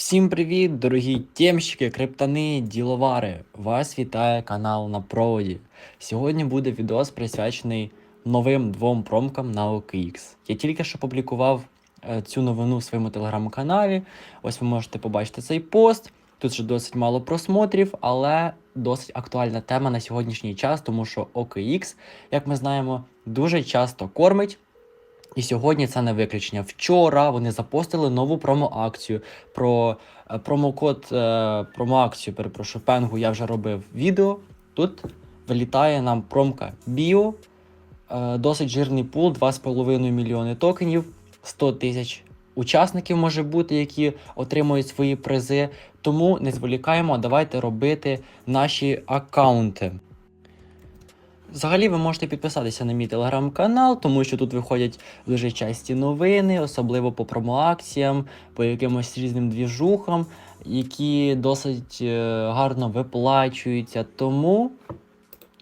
Всім привіт, дорогі темщики, криптани, діловари! Вас вітає канал на проводі. Сьогодні буде відос присвячений новим двом промкам на OKX. Я тільки що публікував е, цю новину в своєму телеграм-каналі. Ось ви можете побачити цей пост. Тут ще досить мало просмотрів, але досить актуальна тема на сьогоднішній час, тому що OKX, як ми знаємо, дуже часто кормить. І сьогодні це не виключення. Вчора вони запостили нову промо-акцію. Про е, промокод е, промо-акцію, перепрошую, пенгу я вже робив відео. Тут вилітає нам промка Біо, е, досить жирний пул, 2,5 мільйони токенів, 100 тисяч учасників може бути, які отримують свої призи. Тому не зволікаємо, давайте робити наші аккаунти. Взагалі, ви можете підписатися на мій телеграм-канал, тому що тут виходять дуже часті новини, особливо по промоакціям, по якимось різним двіжухам, які досить е, гарно виплачуються. Тому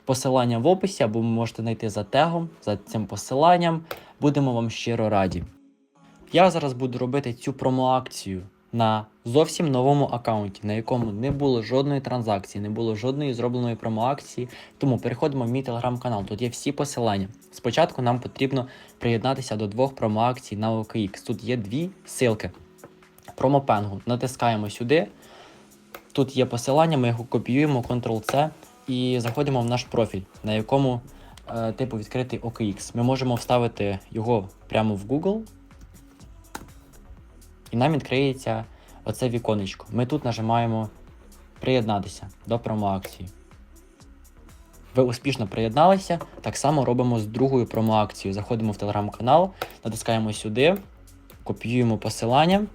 посилання в описі, або ви можете знайти за тегом, за цим посиланням. Будемо вам щиро раді. Я зараз буду робити цю промоакцію на зовсім новому аккаунті, на якому не було жодної транзакції, не було жодної зробленої промоакції. Тому переходимо в мій телеграм-канал. Тут є всі посилання. Спочатку нам потрібно приєднатися до двох промоакцій на OKX. Тут є дві ссылки. Промопенгу. Натискаємо сюди. Тут є посилання, ми його копіюємо, Ctrl-C і заходимо в наш профіль, на якому е, типу відкритий OKX. Ми можемо вставити його прямо в Google. І нам відкриється оце віконечко. Ми тут нажимаємо приєднатися до промоакції. Ви успішно приєдналися. Так само робимо з другою промоакцією. Заходимо в телеграм-канал, натискаємо сюди, копіюємо посилання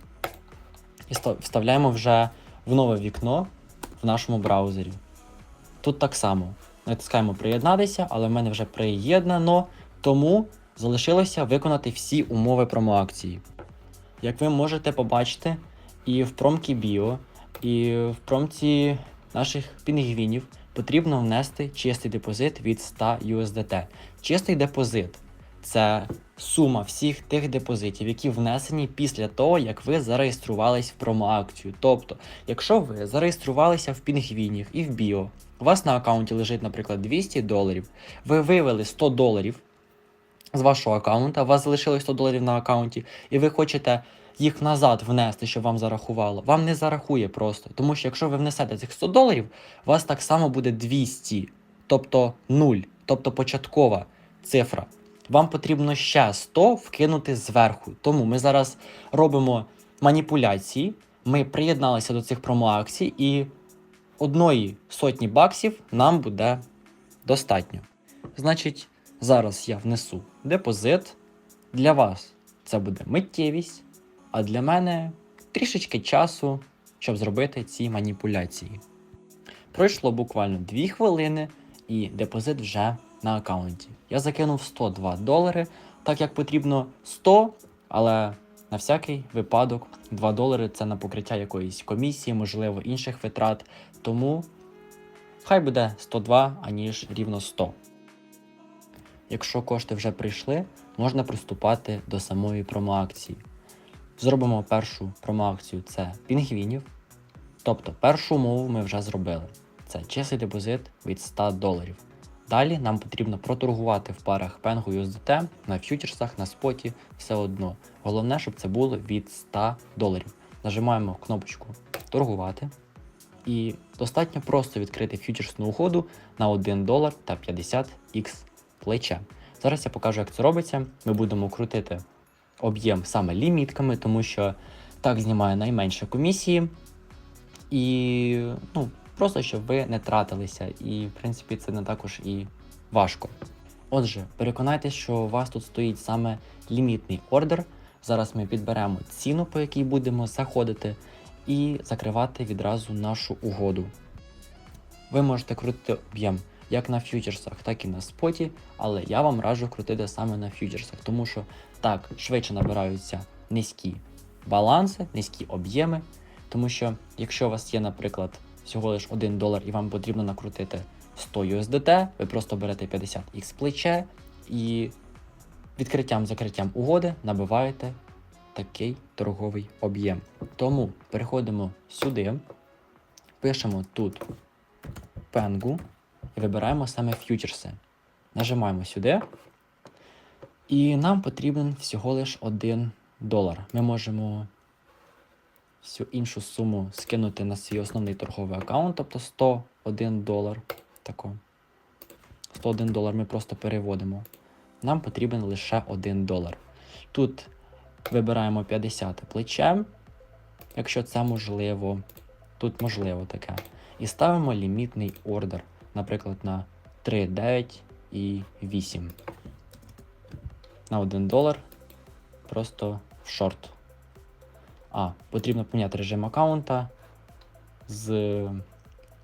і вставляємо вже в нове вікно в нашому браузері. Тут так само. Натискаємо приєднатися, але в мене вже приєднано, тому залишилося виконати всі умови промоакції. Як ви можете побачити, і в промці Біо, і в промці наших пінгвінів потрібно внести чистий депозит від 100 USDT. Чистий депозит це сума всіх тих депозитів, які внесені після того, як ви зареєструвались в промоакцію. Тобто, якщо ви зареєструвалися в пінгвінів і в Біо, у вас на аккаунті лежить, наприклад, 200 доларів, ви вивели 100 доларів з вашого аккаунта, у вас залишилось 100 доларів на аккаунті, і ви хочете їх назад внести, щоб вам зарахувало, вам не зарахує просто. Тому що якщо ви внесете цих 100 доларів, у вас так само буде 200, тобто 0, тобто початкова цифра. Вам потрібно ще 100 вкинути зверху. Тому ми зараз робимо маніпуляції. Ми приєдналися до цих промоакцій, і одної сотні баксів нам буде достатньо. Значить, зараз я внесу депозит. Для вас це буде миттєвість, а для мене трішечки часу, щоб зробити ці маніпуляції. Пройшло буквально 2 хвилини, і депозит вже на аккаунті. Я закинув 102 долари, так як потрібно 100, але на всякий випадок 2 долари це на покриття якоїсь комісії, можливо, інших витрат. Тому хай буде 102, аніж рівно 100. Якщо кошти вже прийшли, можна приступати до самої промоакції. Зробимо першу промоакцію це пінгвінів. Тобто першу умову ми вже зробили. Це чистий депозит від 100 доларів. Далі нам потрібно проторгувати в парах Pengu USDT на фьючерсах, на споті, все одно. Головне, щоб це було від 100 доларів. Нажимаємо кнопочку торгувати. І достатньо просто відкрити фьючерсну угоду на 1 долар та 50 х плече. Зараз я покажу, як це робиться. Ми будемо крутити об'єм саме лімітками, тому що так знімає найменше комісії. І ну, просто щоб ви не тратилися. І, в принципі, це не також і важко. Отже, переконайтеся, що у вас тут стоїть саме лімітний ордер. Зараз ми підберемо ціну, по якій будемо заходити, і закривати відразу нашу угоду. Ви можете крутити об'єм як на фьючерсах, так і на споті, але я вам раджу крутити саме на фьючерсах, тому що так швидше набираються низькі баланси, низькі об'єми. Тому що якщо у вас є, наприклад, всього лиш 1 долар і вам потрібно накрутити 100 USDT, ви просто берете 50x плече і відкриттям-закриттям угоди набиваєте такий торговий об'єм. Тому переходимо сюди, пишемо тут пенгу і вибираємо саме ф'ючерси. Нажимаємо сюди. І нам потрібен всього лиш 1 долар. Ми можемо всю іншу суму скинути на свій основний торговий аккаунт, тобто 101 долар. Тако. 101 долар ми просто переводимо. Нам потрібен лише 1 долар. Тут вибираємо 50 плече, якщо це можливо. Тут можливо таке. І ставимо лімітний ордер, наприклад, на 3, 9 і 8. На 1 долар. Просто в шорт. А, потрібно поміняти режим аккаунта з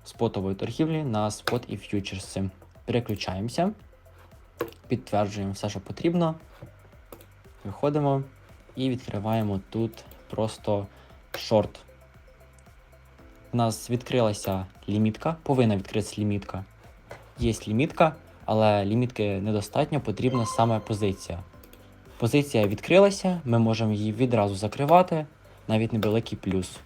спотової торгівлі на спот і ф'ючерси. Переключаємося, підтверджуємо все, що потрібно. Виходимо і відкриваємо тут просто шорт. У нас відкрилася лімітка, повинна відкритися лімітка. Є лімітка, але лімітки недостатньо, потрібна саме позиція. Позиція відкрилася, ми можемо її відразу закривати, навіть невеликий плюс.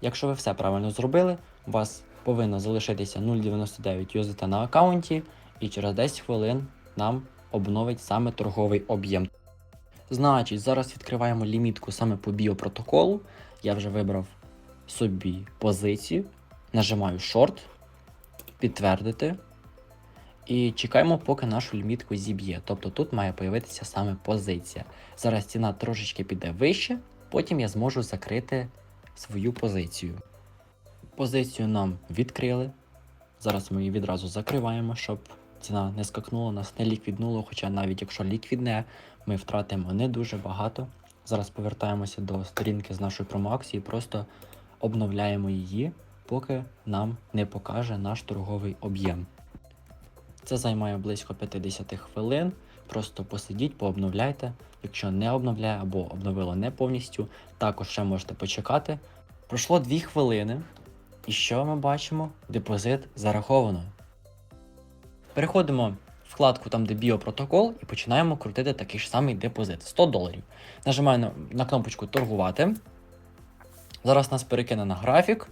Якщо ви все правильно зробили, у вас повинно залишитися 0,99 USDT на аккаунті, і через 10 хвилин нам обновить саме торговий об'єм. Значить, зараз відкриваємо лімітку саме по біопротоколу. Я вже вибрав собі позицію, нажимаю шорт, підтвердити. І чекаємо, поки нашу лімітку зіб'є. Тобто тут має появитися саме позиція. Зараз ціна трошечки піде вище, потім я зможу закрити свою позицію. Позицію нам відкрили. Зараз ми її відразу закриваємо, щоб ціна не скакнула, нас не ліквіднуло, хоча навіть якщо ліквідне, ми втратимо не дуже багато. Зараз повертаємося до сторінки з нашої промоакції, просто обновляємо її, поки нам не покаже наш торговий об'єм. Це займає близько 50 хвилин. Просто посидіть, пообновляйте. Якщо не обновляє або обновило не повністю, також ще можете почекати. Пройшло 2 хвилини. І що ми бачимо? Депозит зараховано. Переходимо в вкладку там, де біопротокол, і починаємо крутити такий ж самий депозит 100 доларів. Нажимаю на, кнопочку торгувати. Зараз нас перекине на графік,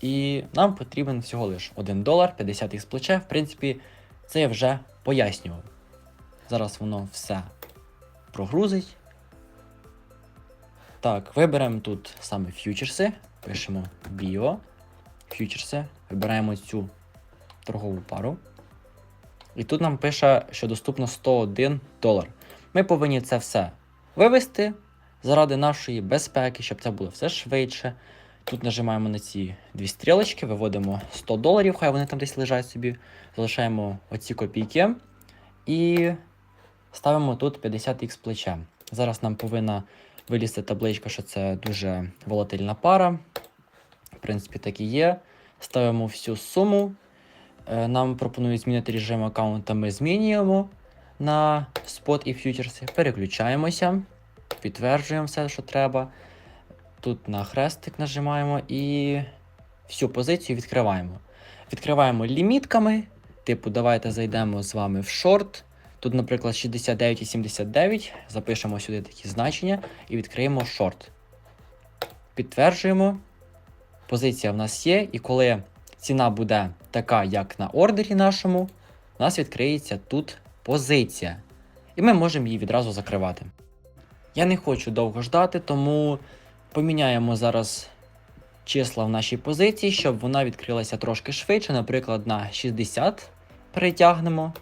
і нам потрібен всього лиш 1 долар 50 х плече. В принципі, це я вже пояснював. Зараз воно все прогрузить. Так, виберемо тут саме фьючерси. Пишемо біо, фьючерси, вибираємо цю торгову пару. І тут нам пише, що доступно 101 долар. Ми повинні це все вивести заради нашої безпеки, щоб це було все швидше. Тут нажимаємо на ці дві стрілочки, виводимо 100 доларів, хай вони там десь лежать собі. Залишаємо оці копійки і ставимо тут 50х плече. Зараз нам повинна вилізти табличка, що це дуже волатильна пара. В принципі, так і є. Ставимо всю суму. Е, Нам пропонують змінити режим аккаунта, ми змінюємо на спот і фьючерси. Переключаємося, підтверджуємо все, що треба. Тут на хрестик нажимаємо і всю позицію відкриваємо. Відкриваємо лімітками. Типу, давайте зайдемо з вами в шорт. Тут, наприклад, 69,79. Запишемо сюди такі значення і відкриємо шорт. Підтверджуємо. Позиція в нас є, і коли ціна буде така, як на ордері нашому, у нас відкриється тут позиція. І ми можемо її відразу закривати. Я не хочу довго ждати, тому поміняємо зараз числа в нашій позиції, щоб вона відкрилася трошки швидше, наприклад, на 60 перетягнемо.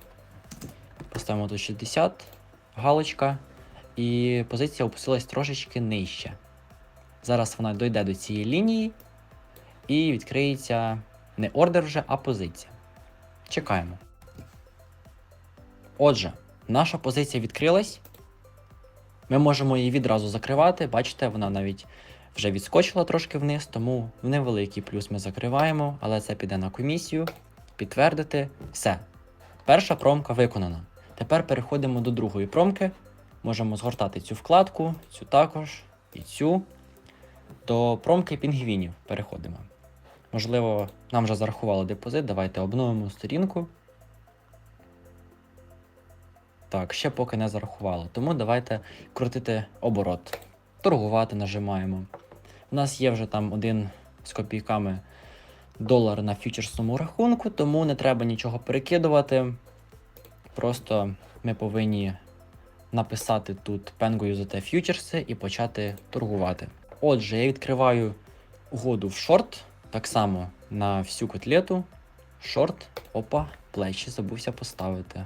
Поставимо тут 60, галочка, і позиція опустилась трошечки нижче. Зараз вона дойде до цієї лінії і відкриється не ордер вже, а позиція. Чекаємо. Отже, наша позиція відкрилась. Ми можемо її відразу закривати. Бачите, вона навіть вже відскочила трошки вниз, тому в невеликий плюс ми закриваємо, але це піде на комісію. Підтвердити. Все. Перша промка виконана. Тепер переходимо до другої промки. Можемо згортати цю вкладку, цю також і цю. До промки пінгвінів переходимо. Можливо, нам вже зарахували депозит. Давайте обновимо сторінку. Так, ще поки не зарахувало. Тому давайте крутити оборот. торгувати нажимаємо. У нас є вже там один з копійками долар на фьючерсному рахунку, тому не треба нічого перекидувати. Просто ми повинні написати тут Pengo UZT фьючерси і почати торгувати. Отже, я відкриваю угоду в шорт, так само на всю котлету. Шорт, опа, плечі забувся поставити.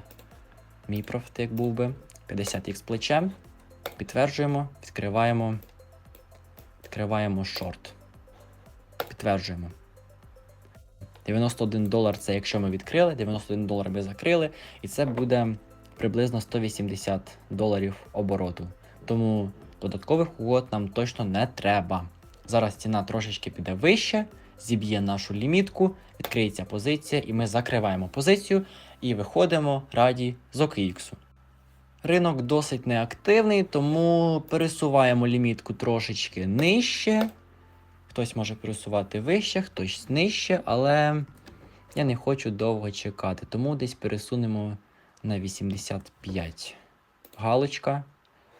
Мій профіт як був би. 50х плече. Підтверджуємо, відкриваємо. Відкриваємо шорт. Підтверджуємо. 91 долар це якщо ми відкрили, 91 долар ми закрили, і це буде приблизно 180 доларів обороту. Тому додаткових угод нам точно не треба. Зараз ціна трошечки піде вище, зіб'є нашу лімітку, відкриється позиція, і ми закриваємо позицію і виходимо раді з OKX. Ринок досить неактивний, тому пересуваємо лімітку трошечки нижче. Хтось може пересувати вище, хтось нижче, але я не хочу довго чекати, тому десь пересунемо на 85. Галочка.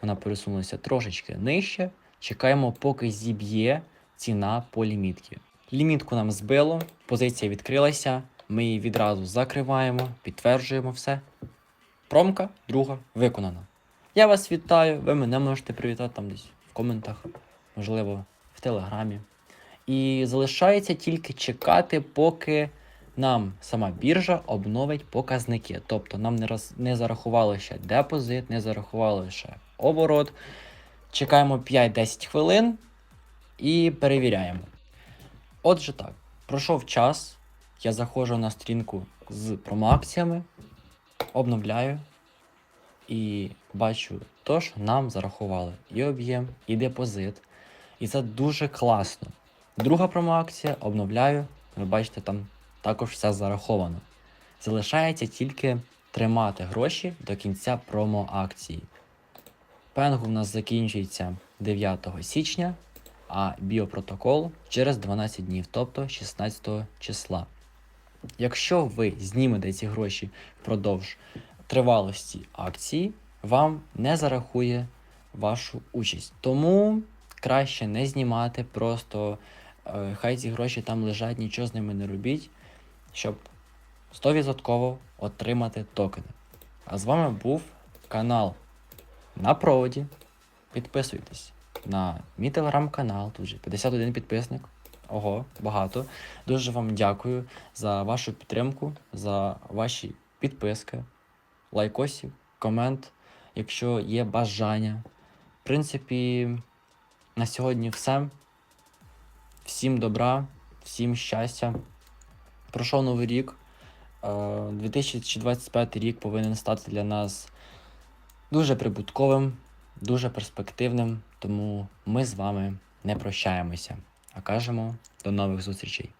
Вона пересунулася трошечки нижче. Чекаємо, поки зіб'є ціна по лімітці. Лімітку нам збило, позиція відкрилася. Ми її відразу закриваємо, підтверджуємо все. Промка друга виконана. Я вас вітаю, ви мене можете привітати там десь в коментах, можливо, в телеграмі. І залишається тільки чекати, поки нам сама біржа обновить показники. Тобто нам не, роз... не зарахували ще депозит, не зарахували ще оборот. Чекаємо 5-10 хвилин і перевіряємо. Отже, так, пройшов час. Я заходжу на сторінку з промоакціями, обновляю і бачу то, що нам зарахували і об'єм, і депозит. І це дуже класно. Друга промоакція, обновляю. Ви бачите, там також все зараховано. Залишається тільки тримати гроші до кінця промоакції. Пенгу в нас закінчується 9 січня, а біопротокол через 12 днів, тобто 16 числа. Якщо ви знімете ці гроші впродовж тривалості акції, вам не зарахує вашу участь. Тому краще не знімати, просто е, хай ці гроші там лежать, нічого з ними не робіть, щоб 100% отримати токени. А з вами був канал на проводі. Підписуйтесь на мій телеграм-канал, тут же 51 підписник. Ого, багато. Дуже вам дякую за вашу підтримку, за ваші підписки, лайкосів, комент, якщо є бажання. В принципі, на сьогодні все. Всім добра, всім щастя. Пройшов новий рік. Е, 2025 рік повинен стати для нас дуже прибутковим, дуже перспективним, тому ми з вами не прощаємося, а кажемо до нових зустрічей.